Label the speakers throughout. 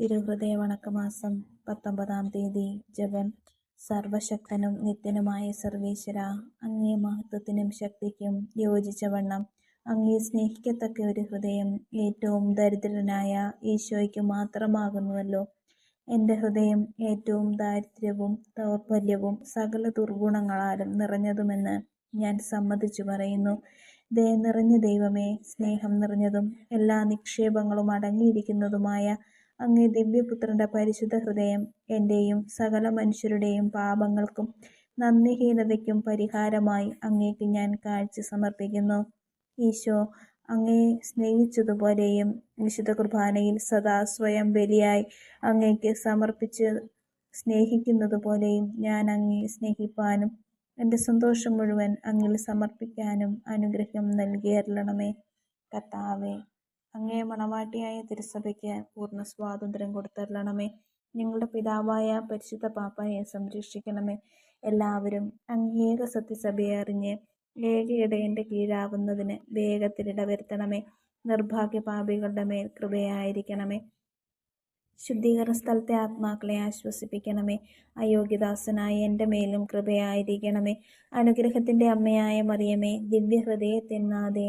Speaker 1: തിരുഹൃദയ വണക്കമാസം പത്തൊമ്പതാം തീയതി ജപം. സർവശക്തനും നിത്യനുമായ സർവേശ്വര അങ്ങേ മഹത്വത്തിനും ശക്തിക്കും യോജിച്ചവണ്ണം അങ്ങേ സ്നേഹിക്കത്തക്ക ഒരു ഹൃദയം ഏറ്റവും ദരിദ്രനായ ഈശോയ്ക്ക് മാത്രമാകുന്നുവല്ലോ. എന്റെ ഹൃദയം ഏറ്റവും ദാരിദ്ര്യവും ദൗർബല്യവും സകല ദുർഗുണങ്ങളാലും നിറഞ്ഞതുമെന്ന് ഞാൻ സമ്മതിച്ചു പറയുന്നു. ദയ നിറഞ്ഞ ദൈവമേ സ്നേഹം നിറഞ്ഞതും എല്ലാ നിക്ഷേപങ്ങളും അടങ്ങിയിരിക്കുന്നതുമായ അങ്ങേ ദിവ്യപുത്രന്റെ പരിശുദ്ധ ഹൃദയം എന്റെയും സകല മനുഷ്യരുടെയും പാപങ്ങൾക്കും നന്ദിഹീനതയ്ക്കും പരിഹാരമായി അങ്ങേക്ക് ഞാൻ കാഴ്ച സമർപ്പിക്കുന്നു. ഈശോ അങ്ങേ സ്നേഹിച്ചതുപോലെയും വിശുദ്ധ കുർബാനയിൽ സദാ സ്വയം ബലിയായി അങ്ങേക്ക് സമർപ്പിച്ച് സ്നേഹിക്കുന്നതുപോലെയും ഞാൻ അങ്ങേ സ്നേഹിപ്പാനും എന്റെ സന്തോഷം മുഴുവൻ അങ്ങിൽ സമർപ്പിക്കാനും അനുഗ്രഹം നൽകിയരുളണമേ കർത്താവേ അങ്ങേ മണവാട്ടിയായ തിരുസഭയ്ക്ക് പൂർണ സ്വാതന്ത്ര്യം കൊടുത്തരണമേ ഞങ്ങളുടെ പിതാവായ പരിശുദ്ധ പാപ്പായെ സംരക്ഷിക്കണമേ. എല്ലാവരും അങ്ങേക സത്യസഭയെ അറിഞ്ഞ് ഏക ഇടയന്റെ കീഴാവുന്നതിന് വേഗത്തിൽ വരുത്തണമേ നിർഭാഗ്യ പാപികളുടെ മേൽ കൃപയായിരിക്കണമേ. ശുദ്ധീകരണ സ്ഥലത്തെ ആത്മാക്കളെ ആശ്വസിപ്പിക്കണമേ. അയോഗ്യദാസനായ എന്റെ മേലും കൃപയായിരിക്കണമേ. അനുഗ്രഹത്തിന്റെ അമ്മയായ മറിയമേ ദിവ്യഹൃദയത്തിനാതെ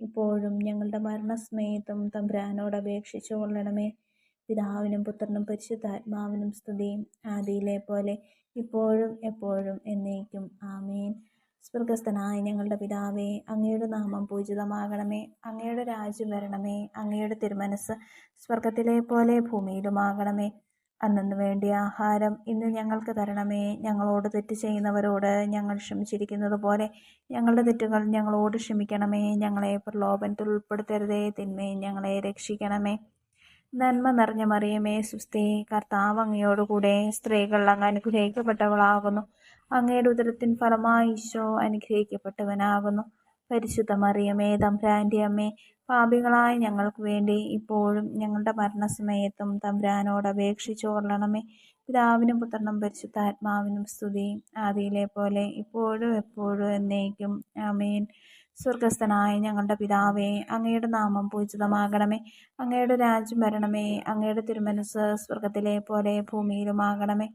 Speaker 1: ഇപ്പോഴും ഞങ്ങളുടെ മരണസ്നേഹിത്വം തമ്പുരാനോട് അപേക്ഷിച്ചു കൊള്ളണമേ. പിതാവിനും പുത്രനും പരിശുദ്ധാത്മാവിനും സ്തുതിയും. ആദിയിലെ പോലെ ഇപ്പോഴും എപ്പോഴും എന്നേക്കും. ആമേൻ. സ്വർഗസ്ഥനായ ഞങ്ങളുടെ പിതാവേ അങ്ങയുടെ നാമം പൂജിതമാകണമേ. അങ്ങയുടെ രാജ്യം വരണമേ. അങ്ങയുടെ തിരുമനസ് സ്വർഗത്തിലെ പോലെ ഭൂമിയിലുമാകണമേ. അന്നു വേണ്ടിയ ആഹാരം ഇന്ന് ഞങ്ങൾക്ക് തരണമേ. ഞങ്ങളോട് തെറ്റ് ചെയ്യുന്നവരോട് ഞങ്ങൾ ക്ഷമിച്ചിരിക്കുന്നത് പോലെ ഞങ്ങളുടെ തെറ്റുകൾ ഞങ്ങളോട് ക്ഷമിക്കണമേ. ഞങ്ങളെ പ്രലോഭനത്തിൽ ഉൾപ്പെടുത്തരുതേ. തിന്മേ ഞങ്ങളെ രക്ഷിക്കണമേ. നന്മ നിറഞ്ഞ മറിയമേ സുസ്ഥേ. കർത്താവ് അങ്ങയോടുകൂടെ സ്ത്രീകൾ അങ്ങ് അനുഗ്രഹിക്കപ്പെട്ടവളാകുന്നു. അങ്ങയുടെ ഉദരത്തിൻ ഫലമായി ഈശോ അനുഗ്രഹിക്കപ്പെട്ടവനാകുന്നു. പരിശുദ്ധ മറിയമേ തമ്പ്രാന്റെ അമ്മേ പാപികളായ ഞങ്ങൾക്ക് വേണ്ടി ഇപ്പോഴും ഞങ്ങളുടെ മരണസമയത്തും തമ്പ്രാനോട് അപേക്ഷിച്ചു കൊള്ളണമേ പിതാവിനും പുത്രനും പരിശുദ്ധാത്മാവിനും സ്തുതി. ആദിയിലെ പോലെ ഇപ്പോഴും എപ്പോഴും എന്നേക്കും. ആമേൻ. സ്വർഗസ്ഥനായ ഞങ്ങളുടെ പിതാവേ അങ്ങയുടെ നാമം പൂജിതമാകണമേ. അങ്ങയുടെ രാജ്യം വരണമേ. അങ്ങയുടെ തിരുമനസ് സ്വർഗത്തിലെ പോലെ ഭൂമിയിലുമാകണമേ.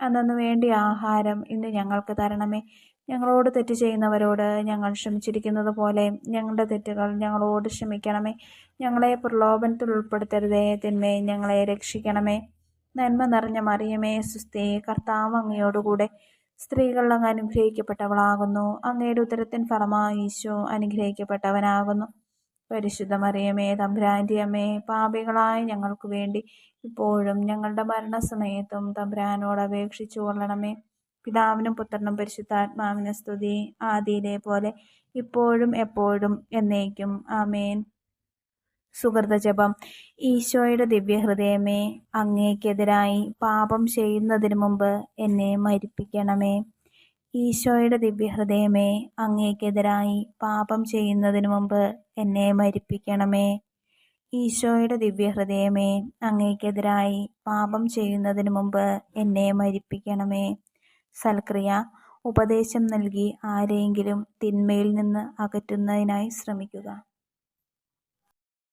Speaker 1: അന്നു വേണ്ടി ആഹാരം ഇന്ന് ഞങ്ങൾക്ക് തരണമേ. ഞങ്ങളോട് തെറ്റ് ചെയ്യുന്നവരോട് ഞങ്ങൾ ക്ഷമിച്ചിരിക്കുന്നത് പോലെ ഞങ്ങളുടെ തെറ്റുകൾ ഞങ്ങളോട് ക്ഷമിക്കണമേ. ഞങ്ങളെ പ്രലോഭനത്തിൽ ഉൾപ്പെടുത്തരുതേ തിന്മേ ഞങ്ങളെ രക്ഷിക്കണമേ. നന്മ നിറഞ്ഞ മറിയമേ സുസ്ഥി കർത്താവ് അങ്ങയോടുകൂടെ സ്ത്രീകൾ അങ്ങ് അനുഗ്രഹിക്കപ്പെട്ടവളാകുന്നു. അങ്ങയുടെ ഉത്തരത്തിൻ ഫലമായി ഈശോ അനുഗ്രഹിക്കപ്പെട്ടവനാകുന്നു. പരിശുദ്ധ മറിയമേ തമ്പുരാന്റെ അമ്മേ പാപികളായ ഞങ്ങൾക്ക് വേണ്ടി ഇപ്പോഴും ഞങ്ങളുടെ മരണസമയത്തും തമ്പുരാനോട് അപേക്ഷിച്ചു കൊള്ളണമേ. പിതാവിനും പുത്രനും പരിശുദ്ധാത്മാവിനെ സ്തുതി. ആദിയിലെ പോലെ ഇപ്പോഴും എപ്പോഴും എന്നേക്കും. ആമേൻ. സുഹൃത ജപം. ഈശോയുടെ ദിവ്യഹൃദയമേ അങ്ങേക്കെതിരായി പാപം ചെയ്യുന്നതിന് മുമ്പ് എന്നെ മരിപ്പിക്കണമേ. ഈശോയുടെ ദിവ്യഹൃദയമേ അങ്ങേക്കെതിരായി പാപം ചെയ്യുന്നതിന് മുമ്പ് എന്നെ മരിപ്പിക്കണമേ. ഈശോയുടെ ദിവ്യഹൃദയമേ അങ്ങേക്കെതിരായി പാപം ചെയ്യുന്നതിന് മുമ്പ് എന്നെ മരിപ്പിക്കണമേ. സൽക്രിയ ഉപദേശം നൽകി ആരെയെങ്കിലും തിന്മയിൽ നിന്ന് അകറ്റുന്നതിനായി ശ്രമിക്കുക.